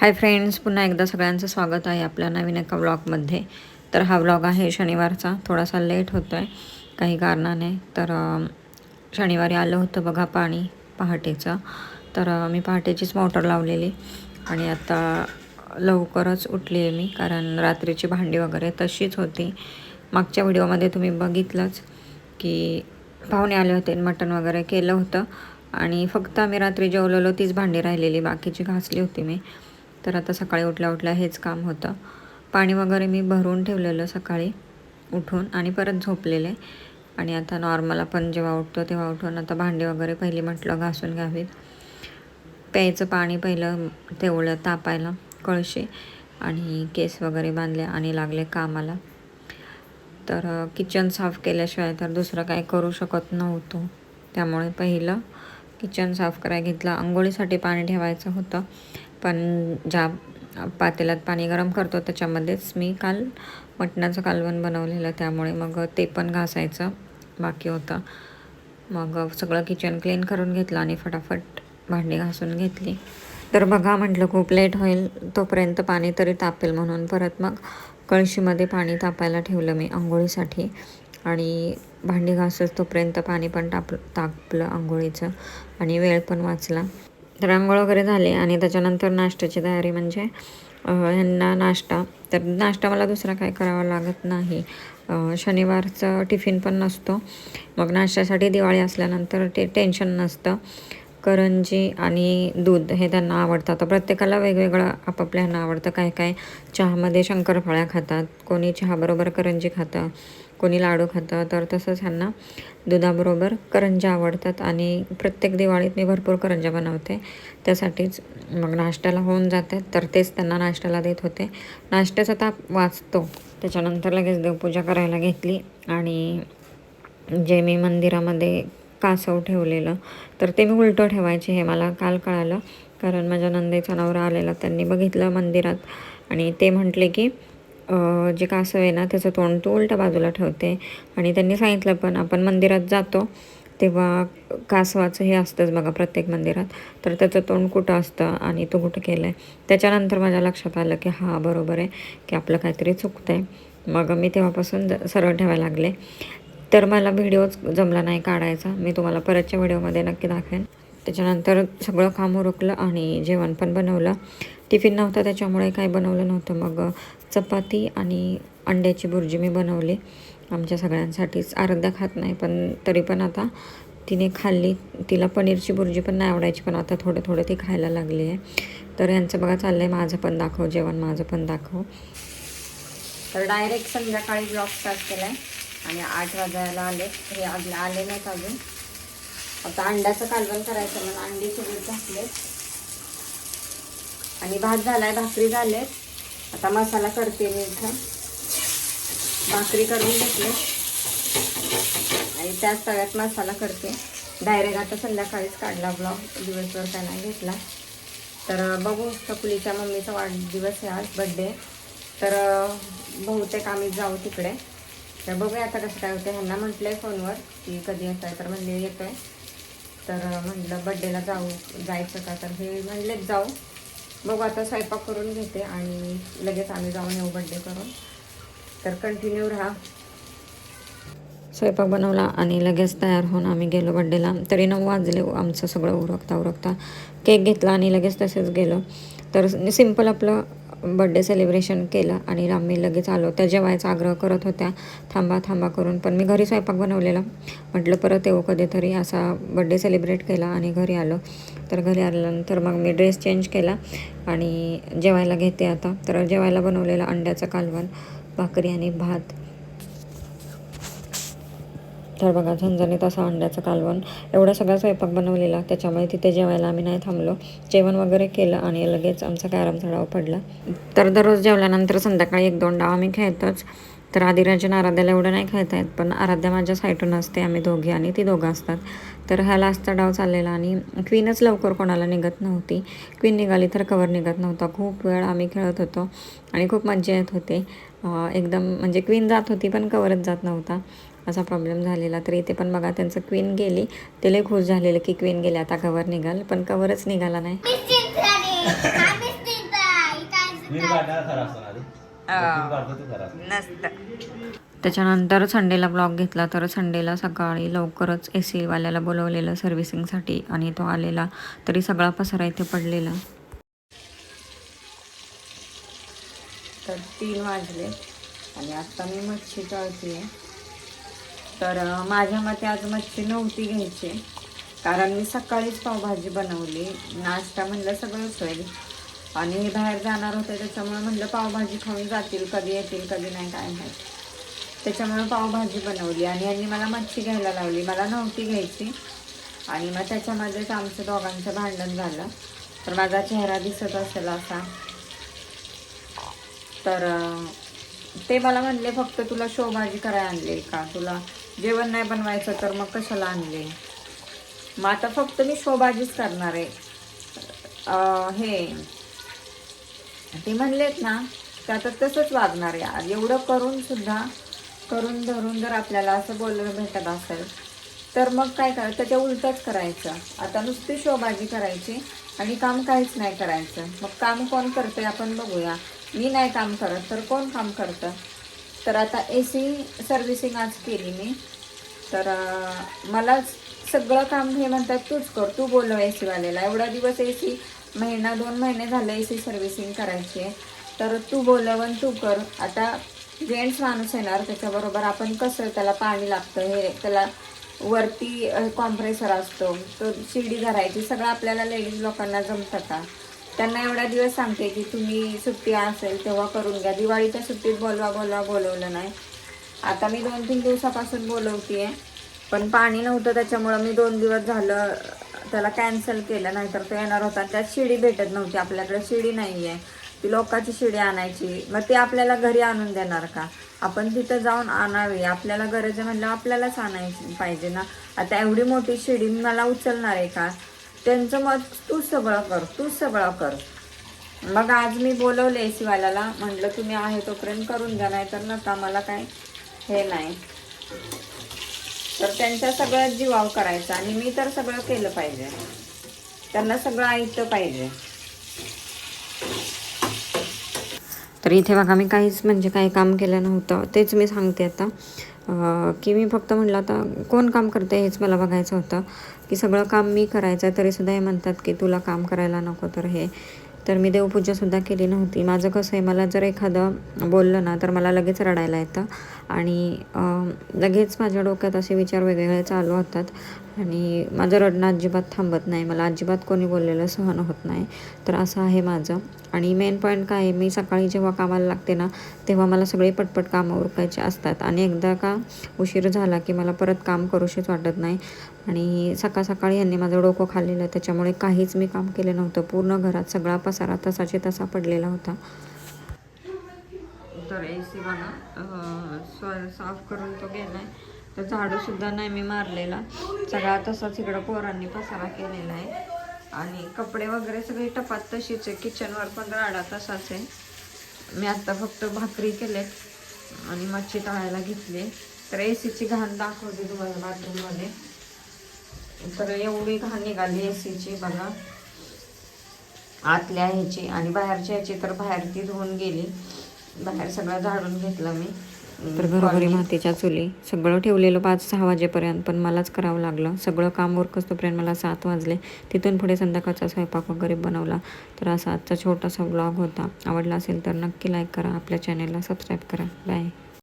Hi friends पुन्हा एकदा सगळ्यांचं स्वागत आहे आपल्या नवीन एका व्लॉगमध्ये तर हा व्लॉग आहे शनिवारचा थोडासा लेट होतो आहे काही कारणाने. तर शनिवारी आलं होतं बघा पाणी पहाटेचं. तर मी पहाटेचीच मोटर लावलेली आणि आता लवकरच उठली आहे मी कारण रात्रीची भांडी वगैरे तशीच होती. मागच्या व्हिडिओमध्ये तुम्ही बघितलंच की पाहुणे आले होते मटण वगैरे केलं होतं. आणि फक्त आम्ही रात्री जेवलेलो तीच भांडी राहिलेली बाकीची घासली होती मी. तर आता सकाळी उठल्या उठल्या हेच काम होतं. पाणी वगैरे मी भरून ठेवलेलं सकाळी उठून आणि परत झोपलेले. आणि आता नॉर्मल आपण जेव्हा उठतो तेव्हा उठून आता भांडी वगैरे पहिली म्हटलं घासून घ्यावीत. प्यायचं पाणी पहिलं तेवढं तापायला कळशी आणि केस वगैरे बांधले आणि लागले कामाला. तर किचन साफ केल्याशिवाय तर दुसरं काय करू शकत नव्हतो. त्यामुळे पहिलं किचन साफ करायला घेतलं. आंघोळीसाठी पाणी ठेवायचं होतं. पण ज्या पातेल्यात पाणी गरम करतो त्याच्यामध्येच मी काल मटणाचं कालवण बनवलेलं. त्यामुळे मग ते पण घासायचं बाकी होतं. मग सगळं किचन क्लीन करून घेतलं आणि फटाफट भांडी घासून घेतली. तर बघा म्हटलं खूप लेट होईल तोपर्यंत पाणी तरी तापेल म्हणून. परत मग कळशीमध्ये पाणी तापायला ठेवलं मी आंघोळीसाठी. आणि भांडी घासच तोपर्यंत पाणी पण ताप तापलं आंघोळीचं. आणि वेळ पण वाचला. तर आंघोळ वगैरे झाले आणि त्याच्यानंतर नाश्त्याची तयारी म्हणजे ह्यांना नाश्ता. तर नाश्ता मला दुसरा काय करावा लागत नाही. शनिवारचं टिफिन पण नसतो. मग नाश्त्यासाठी दिवाळी असल्यानंतर ते टेन्शन नसतं. करंजी आणि दूध हे त्यांना आवडतं. आता प्रत्येकाला वेगवेगळं आपापल्या ह्यांना आवडतं. काय काय? चहामध्ये शंकरफळ्या खातात. कोणी चहाबरोबर करंजी खातं. कोणी लाडू खातं तर तसंच ह्यांना दुधाबरोबर करंज्या आवडतात आणि प्रत्येक दिवाळीत मी भरपूर करंज्या बनवते. त्यासाठीच मग नाश्त्याला होऊन जाते तर तेच त्यांना नाश्त्याला देत होते. नाश्त्याचा ताप वाचतो. त्याच्यानंतर लगेच देवपूजा करायला घेतली आणि जे मी मंदिरामध्ये कासव ठेवलेलं तर ते मी उलटं ठेवायचे हे मला काल कळालं. कारण माझ्या नंदेचा नवरा आलेला त्यांनी बघितलं मंदिरात आणि ते म्हटले की जे कासव आहे ना त्याचं तोंड तो उलट्या बाजूला ठेवते. आणि त्यांनी सांगितलं पण आपण मंदिरात जातो तेव्हा कासवाचं हे असतंच बघा प्रत्येक मंदिरात. तर त्याचं तोंड कुठं असतं आणि तो कुठं केलं आहे त्याच्यानंतर माझ्या लक्षात आलं की हा बरोबर आहे की आपलं काहीतरी चुकतं आहे मग मी तेव्हापासून सरळ ठेवायला लागले. तर मला व्हिडिओच जमला नाही काढायचा. मी तुम्हाला परतच्या व्हिडिओमध्ये नक्की दाखवेन. त्याच्यानंतर सगळं काम उरकलं आणि जेवण पण बनवलं. टिफिन नव्हता त्याच्यामुळे काही बनवलं नव्हतं. मग चपाती आणि अंड्याची भुर्जी मी बनवली. आमच्या सगळ्यांसाठीच. अर्धा खात नाही पण तरी पण आता तिने खाल्ली. तिला पनीरची भुर्जी पण नाही आवडायची पण आता थोडं थोडं ती खायला लागली आहे. तर यांचं बघा चाललं आहे माझं पण दाखव जेवण माझं पण दाखव. तर डायरेक्ट संध्याकाळी ब्लॉग स्टार्ट केला आहे आणि आठ वाजायला आले हे आले नाहीत अजून. आता अंड्याचं कालवण करायचं मला अंडी सगळे घातले आणि भात झालाय भाकरी झाले आता मसाला करते मी इथं. भाकरी करून घेतले. आणि त्याच तव्यात मसाला करते. डायरेक्ट आता संध्याकाळीच काढला ब्लॉग. दिवसभर त्यांना घेतला. तर बघू चकुलीच्या मम्मीचा वाढदिवस आहे आज बड्डे तर बहुतेक आम्ही जाऊ तिकडे. तर बघूया आता कसं काय होतं ह्यांना म्हटलंय फोनवर की कधी असाय आहे तर म्हणले येतो आहे तर म्हटलं बड्डेला जाऊ जायचं का? तर हे म्हणलेच जाऊ. बघू आता स्वयंपाक करून घेते आणि लगेच आम्ही जाऊन येऊ बड्डे करून. तर कंटिन्यू राहा. स्वयंपाक बनवला आणि लगेच तयार होऊन आम्ही गेलो बड्डेला तरी नऊ वाजले हो, आमचं सगळं उरकता उरकता केक घेतला आणि लगेच तसेच गेलो. तर सिंपल आपलं बड्डे सेलिब्रेशन केलं आणि आम्ही लगेच आलो. त्या जेवायचा आग्रह करत होत्या. थांबा थांबा करून. पण मी घरी स्वयंपाक बनवलेला. म्हटलं परत येऊ कधीतरी. असा बड्डे सेलिब्रेट केला आणि घरी आलो. तर घरी आल्यानंतर मग मी ड्रेस चेंज केला आणि जेवायला घेते आता. तर जेवायला बनवलेलं अंड्याचं कालवण भाकरी आणि भात. तर बघा झणझणीत असं अंड्याचं कालवण. एवढा सगळा स्वयंपाक बनवलेला. त्याच्यामुळे तिथे जेवायला आम्ही नाही थांबलो. जेवण वगैरे केलं आणि लगेच आमचा कॅरमचा डाव पडला. तर दररोज जेवल्यानंतर संध्याकाळी एक दोन डाव आम्ही खेळतोच. तर आदिराजन आराध्याला एवढं नाही खेळता येत पण आराध्या माझ्या साईटून असते. आम्ही दोघी आणि ती दोघं असतात. तर ह्याला असता डाव चाललेला आणि क्वीनच लवकर कोणाला निघत नव्हती. क्वीन निघाली तर कवर निघत नव्हता. खूप वेळ आम्ही खेळत होतो आणि खूप मज्जा येत होते. एकदम म्हणजे क्वीन जात होती पण कवरच जात नव्हता. असा प्रॉब्लेम झालेला. तर इथे पण बघा त्यांचं क्वीन गेली. ते लय खुश झालेलं की क्वीन गेली. आता कवर निघाल पण कवरच निघाला नाही. हा त्याच्यानंतर संडेला ब्लॉग घेतला. तर संडेला सकाळी लवकरच ए सीवाल्याला बोलवलेलं सर्व्हिसिंगसाठी आणि तो आलेला. तरी सगळा पसारा इथे पडलेला. तर तीन वाजले आणि आत्ता मी मच्छी तळते तर माझ्या मते आज मच्छी नव्हती घ्यायची. कारण मी सकाळीच पावभाजी बनवली. नाश्ता म्हणलं सगळंच होईल. आणि हे बाहेर जाणार होते त्याच्यामुळे म्हणलं पावभाजी खाऊन जातील कधी येतील कधी नाही काय नाही. त्याच्यामुळे पावभाजी बनवली आणि यांनी मला मच्छी घ्यायला लावली. मला नव्हती घ्यायची. आणि मग त्याच्यामध्येच आमचं दोघांचं भांडण झालं. तर माझा चेहरा दिसत असेल असा. तर ते मला म्हणले फक्त तुला शोभाजी करायला आणले का? तुला जेवण नाही बनवायचं तर मग कशाला आणले? मग आता फक्त मी शोभाजीच करणार आहे. हे ते म्हणलेत ना ते आता तसंच वागणार आहे एवढं करून सुद्धा करून धरून जर आपल्याला असं बोलणं भेटत असेल तर मग काय करा त्याच्या उलटच करायचं. आता नुसती शोभाजी करायची आणि काम काहीच नाही करायचं. मग काम कोण करतंय आपण बघूया. मी नाही काम करत तर कोण काम करतं? तर आता ए सी सर्व्हिसिंग आज केली मी. तर मला सगळं काम हे म्हणतात तूच कर तू बोलव ए सीवाल्याला एवढा दिवस ए सी महिना दोन महिने झाले ए सी सर्व्हिसिंग करायची. आहे तर तू बोलव आणि तू कर. आता जेंट्स माणूस येणार त्याच्याबरोबर आपण कसं त्याला पाणी लागतं हे त्याला वरती कॉम्प्रेसर असतो. तो शिडी धरायची. सगळं आपल्याला लेडीज लोकांना जमतं का? त्यांना एवढा दिवस सांगते की तुम्ही सुट्टी असेल तेव्हा करून घ्या. दिवाळीच्या सुट्टीत बोलवा बोलवा बोलवलं नाही. आता मी दोन तीन दिवसापासून बोलवतीये. पण पाणी नव्हतं त्याच्यामुळं मी दोन दिवस झालं त्याला कॅन्सल केलं. नाहीतर तो येणार होता. त्यात शिडी भेटत नव्हती. आपल्याकडे शिडी नाही आहे ती लोकांची शिडी आणायची. मग ती आपल्याला घरी आणून देणार का? आपण तिथं जाऊन आणावी. आपल्याला गरज आहे म्हणलं आपल्यालाच आणायची पाहिजे ना. आता एवढी मोठी शिडी मला उचलणार आहे का? त्यांचं मत तू सगळं कर तू सगळं कर. मग आज मी बोलवले ए सीवाल्याला म्हटलं तुम्ही आहे तोपर्यंत करून द्या नाही तर नका. मला काय हे नाही. तर त्यांचा सगळ्यात जीवाव करायचा आणि मी तर सगळं केलं पाहिजे. त्यांना सगळं ऐकतं पाहिजे. तर इथे बघा मी काहीच म्हणजे काही काम केलं नव्हतं. तेच मी सांगते आता. की मी फक्त म्हटलं आता कोण काम करते हेच मला बघायचं होतं. की सगळं काम मी करायचं आहे तरीसुद्धा हे म्हणतात की तुला काम करायला नको तर हे. तर मी देवपूजासुद्धा केली नव्हती. माझं कसं आहे मला जर एखादं बोललं ना तर मला लगेच रडायला येतं. आणि लगेच माझ्या डोक्यात असे विचार वेगवेगळे चालू होतात. आणि माझं रडणं अजिबात थांबत नाही. मला अजिबात कोणी बोललेलं सहन होत नाही. तर असं आहे माझं. आणि मेन पॉईंट काय आहे मी सकाळी जेव्हा कामाला लागते ना तेव्हा मला सगळे पटपट कामं उरकायचे असतात. आणि एकदा का उशीर झाला की मला परत काम करूशीच वाटत नाही. आणि सकाळ सकाळी यांनी माझं डोकं खाल्लेलं त्याच्यामुळे काहीच मी काम केलं नव्हतं. पूर्ण घरात सगळा पसारा तसाचे तसा पडलेला होता. तर ए सी बघा साफ करून तो गेलाय. तर झाडूसुद्धा नाही मी मारलेला. सगळा तसाच इकडं पोरांनी पसारा केलेला आहे. आणि कपडे वगैरे सगळे टपात तशीच आहे. किचनवर पण राडा तसाच आहे. मी आत्ता फक्त भाकरी केलेत आणि मच्छी तळायला घेतली. तर ए सीची घाण दाखवते तुम्हाला बाथरूममध्ये. तर एवढी घाण निघाली ए सीची बघा. आतल्या ह्याची आणि बाहेरच्या ह्याची तर बाहेर ती धुवून गेली. बाहेर सगळं झाडून घेतलं मी. तर घरोघरी मातीच्या चुली. सगळं ठेवलेलं पाच सहा वाजेपर्यंत पण मलाच करावं लागलं. सगळं काम उरकस तोपर्यंत मला सात वाजले. तिथून पुढे संध्याकाळचा स्वयंपाक वगैरे बनवला. तर असा आजचा छोटासा व्लॉग होता. आवडला असेल तर नक्की लाईक करा. आपल्या चॅनेलला सबस्क्राईब करा. बाय